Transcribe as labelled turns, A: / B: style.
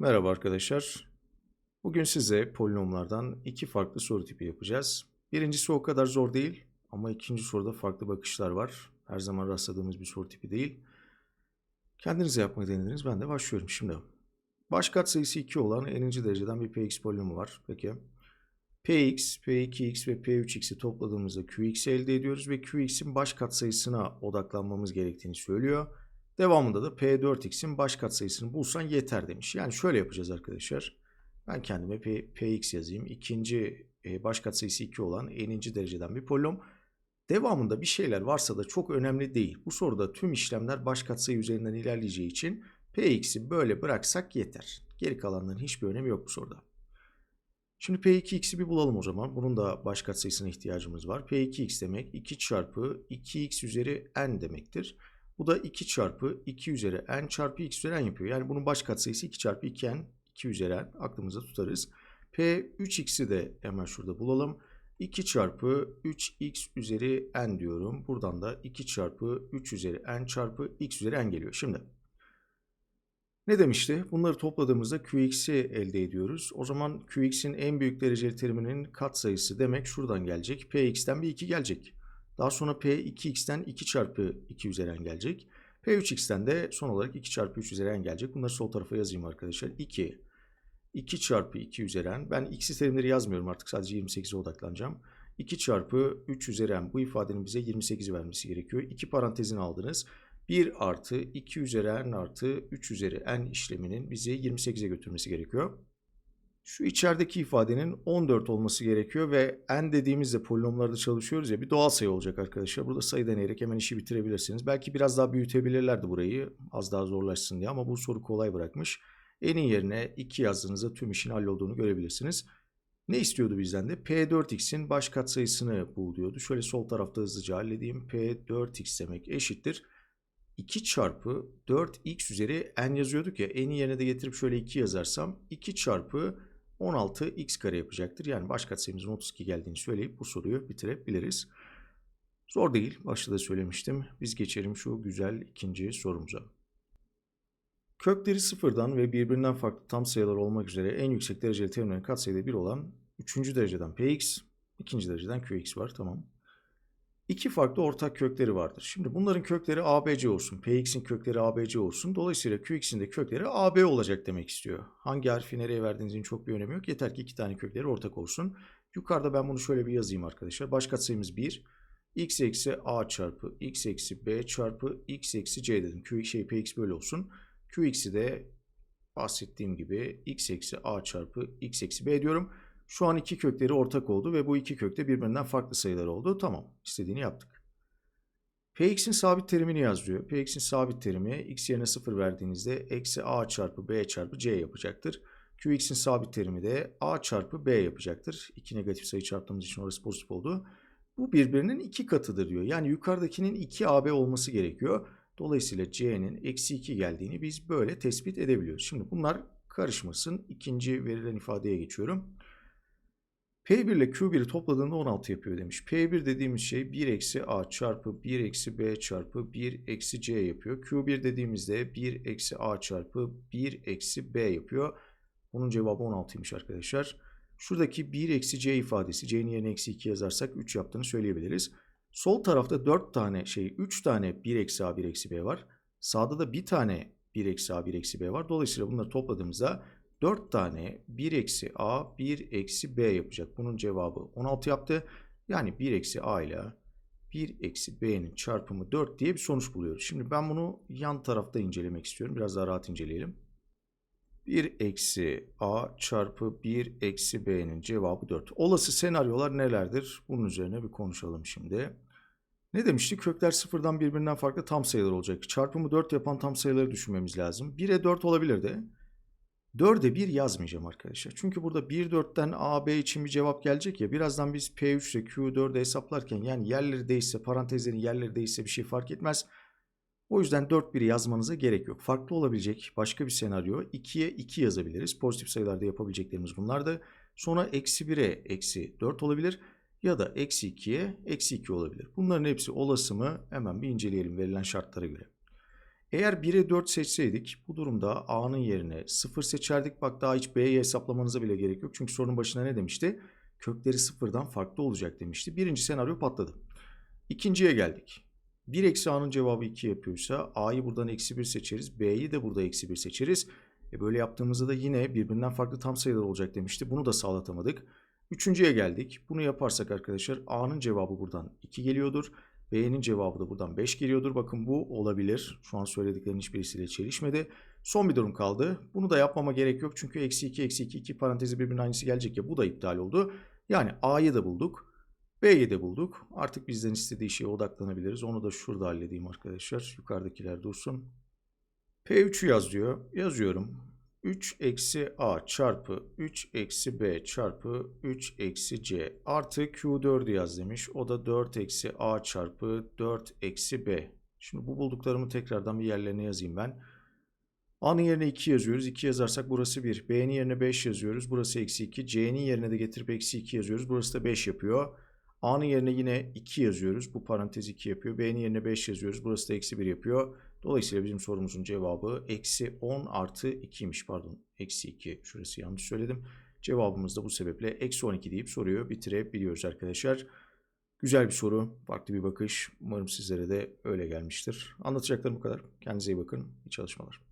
A: Merhaba arkadaşlar. Bugün size polinomlardan iki farklı soru tipi yapacağız. Birincisi o kadar zor değil ama ikinci soruda farklı bakışlar var. Her zaman rastladığımız bir soru tipi değil. Kendinize yapmayı denediniz. Ben de başlıyorum şimdi. Baş katsayısı 2 olan n'inci dereceden bir px polinomu var. Peki. px, p2x ve p3x'i topladığımızda qx'i elde ediyoruz ve qx'in baş katsayısına odaklanmamız gerektiğini söylüyor. Devamında da P4x'in baş katsayısını bulsan yeter demiş. Yani şöyle yapacağız arkadaşlar. Ben kendime P, Px yazayım. İkinci e, baş katsayısı 2 olan n'inci dereceden bir polinom. Devamında bir şeyler varsa da çok önemli değil. Bu soruda tüm işlemler baş katsayı üzerinden ilerleyeceği için Px'i böyle bıraksak yeter. Geri kalanların hiçbir önemi yok bu soruda. Şimdi P2x'i bir bulalım o zaman. Bunun da baş katsayısına ihtiyacımız var. P2x demek 2 çarpı 2x üzeri n demektir. Bu da 2 çarpı 2 üzeri n çarpı x üzeri n yapıyor. Yani bunun baş katsayısı 2 çarpı 2n 2 üzeri n aklımıza tutarız. P3x'i de hemen şurada bulalım. 2 çarpı 3x üzeri n diyorum. Buradan da 2 çarpı 3 üzeri n çarpı x üzeri n geliyor. Şimdi ne demişti? Bunları topladığımızda qx'i elde ediyoruz. O zaman qx'in en büyük dereceli teriminin katsayısı demek şuradan gelecek. px'ten bir 2 gelecek. Daha sonra P2x'ten 2 çarpı 2 üzeri n gelecek. P3x'ten de son olarak 2 çarpı 3 üzeri n gelecek. Bunları sol tarafa yazayım arkadaşlar. 2. 2 çarpı 2 üzeri n. Ben x'i terimleri yazmıyorum artık sadece 28'e odaklanacağım. 2 çarpı 3 üzeri n. Bu ifadenin bize 28'i vermesi gerekiyor. 2 parantezini aldınız. 1 artı 2 üzeri n artı 3 üzeri n işleminin bizi 28'e götürmesi gerekiyor. Şu içerideki ifadenin 14 olması gerekiyor ve n dediğimizde polinomlarda çalışıyoruz ya bir doğal sayı olacak arkadaşlar. Burada sayı deneyerek hemen işi bitirebilirsiniz. Belki biraz daha büyütebilirlerdi burayı az daha zorlaşsın diye ama bu soru kolay bırakmış. N'in yerine 2 yazdığınızda tüm işin hallolduğunu görebilirsiniz. Ne istiyordu bizden de? P4x'in baş katsayısını bul diyordu. Şöyle sol tarafta hızlıca halledeyim. P4x demek eşittir. 2 çarpı 4x üzeri n yazıyorduk ya. N'in yerine de getirip şöyle 2 yazarsam 2 çarpı 16 x kare yapacaktır. Yani baş katsayımızın 32 geldiğini söyleyip bu soruyu bitirebiliriz. Zor değil. Başta da söylemiştim. Biz geçelim şu güzel ikinci sorumuza. Kökleri sıfırdan ve birbirinden farklı tam sayılar olmak üzere en yüksek dereceli terimlerin katsayıda 1 olan 3. dereceden px, 2. dereceden qx var. Tamam. İki farklı ortak kökleri vardır. Şimdi bunların kökleri ABC olsun. Px'in kökleri ABC olsun. Dolayısıyla Qx'in de kökleri AB olacak demek istiyor. Hangi harfi nereye verdiğinizin çok bir önemi yok. Yeter ki iki tane kökleri ortak olsun. Yukarıda ben bunu şöyle bir yazayım arkadaşlar. Baş katsayımız 1. x eksi a çarpı x eksi b çarpı x eksi c dedim. Q, şey, Px böyle olsun. Qx'i de bahsettiğim gibi x eksi a çarpı x eksi b diyorum. Şu an iki kökleri ortak oldu ve bu iki kökte birbirinden farklı sayılar oldu. Tamam. istediğini yaptık. Px'in sabit terimini yazıyor. Px'in sabit terimi x yerine 0 verdiğinizde eksi a çarpı b çarpı c yapacaktır. Qx'in sabit terimi de a çarpı b yapacaktır. İki negatif sayı çarptığımız için orası pozitif oldu. Bu birbirinin iki katıdır diyor. Yani yukarıdakinin 2ab olması gerekiyor. Dolayısıyla c'nin eksi 2 geldiğini biz böyle tespit edebiliyoruz. Şimdi bunlar karışmasın. İkinci verilen ifadeye geçiyorum. P1 ile Q1'i topladığında 16 yapıyor demiş. P1 dediğimiz şey 1 eksi A çarpı 1 eksi B çarpı 1 eksi C yapıyor. Q1 dediğimizde 1 eksi A çarpı 1 eksi B yapıyor. Bunun cevabı 16'ymış arkadaşlar. Şuradaki 1 eksi C ifadesi C'nin yerine eksi 2 yazarsak 3 yaptığını söyleyebiliriz. Sol tarafta 4 tane şey 3 tane 1 eksi A 1 eksi B var. Sağda da bir tane 1 eksi A 1 eksi B var. Dolayısıyla bunları topladığımızda 4 tane 1 eksi a 1 eksi b yapacak. Bunun cevabı 16 yaptı. Yani 1 eksi a ile 1 eksi b'nin çarpımı 4 diye bir sonuç buluyoruz. Şimdi ben bunu yan tarafta incelemek istiyorum. Biraz daha rahat inceleyelim. 1 eksi a çarpı 1 eksi b'nin cevabı 4. Olası senaryolar nelerdir? Bunun üzerine bir konuşalım şimdi. Ne demiştik? Kökler sıfırdan birbirinden farklı tam sayılar olacak. Çarpımı 4 yapan tam sayıları düşünmemiz lazım. 1'e 4 olabilirdi. 4'e 1 yazmayacağım arkadaşlar. Çünkü burada 1 4'ten A, B için bir cevap gelecek ya. Birazdan biz P3 ile Q4'ü hesaplarken yani yerleri değişse, parantezlerin yerleri değişse bir şey fark etmez. O yüzden 4 1'i yazmanıza gerek yok. Farklı olabilecek başka bir senaryo 2'ye 2 yazabiliriz. Pozitif sayılarda yapabileceklerimiz bunlardı. Sonra eksi 1'e eksi 4 olabilir. Ya da eksi 2'ye eksi 2 olabilir. Bunların hepsi olası mı? Hemen bir inceleyelim verilen şartlara göre. Eğer 1'e 4 seçseydik bu durumda A'nın yerine 0 seçerdik. Bak daha hiç B'yi hesaplamanıza bile gerek yok. Çünkü sorunun başına ne demişti? Kökleri sıfırdan farklı olacak demişti. Birinci senaryo patladı. İkinciye geldik. 1 eksi A'nın cevabı 2 yapıyorsa A'yı buradan eksi 1 seçeriz. B'yi de burada eksi 1 seçeriz. E böyle yaptığımızda da yine birbirinden farklı tam sayılar olacak demişti. Bunu da sağlatamadık. Üçüncüye geldik. Bunu yaparsak arkadaşlar A'nın cevabı buradan 2 geliyordur. B'nin cevabı da buradan 5 geliyordur. Bakın bu olabilir. Şu an söylediklerin hiçbirisiyle çelişmedi. Son bir durum kaldı. Bunu da yapmama gerek yok. Çünkü eksi 2, eksi 2, 2 parantezi birbirinin aynısı gelecek ya. Bu da iptal oldu. Yani A'yı da bulduk. B'yi de bulduk. Artık bizden istediği şeye odaklanabiliriz. Onu da şurada halledeyim arkadaşlar. Yukarıdakiler dursun. P3'ü yaz diyor. Yazıyorum. 3 eksi A çarpı 3 eksi B çarpı 3 eksi C artı Q4'ü yaz demiş. O da 4 eksi A çarpı 4 eksi B. Şimdi bu bulduklarımı tekrardan bir yerlerine yazayım ben. A'nın yerine 2 yazıyoruz. 2 yazarsak burası 1. B'nin yerine 5 yazıyoruz. Burası eksi 2. C'nin yerine de getirip eksi 2 yazıyoruz. Burası da 5 yapıyor. A'nın yerine yine 2 yazıyoruz. Bu parantez 2 yapıyor. B'nin yerine 5 yazıyoruz. Burası da eksi 1 yapıyor. Dolayısıyla bizim sorumuzun cevabı eksi 10 artı 2'ymiş pardon. Eksi 2 şurası yanlış söyledim. Cevabımız da bu sebeple eksi 12 deyip soruyu bitirebiliyoruz arkadaşlar. Güzel bir soru, farklı bir bakış. Umarım sizlere de öyle gelmiştir. Anlatacaklarım bu kadar. Kendinize iyi bakın. İyi çalışmalar.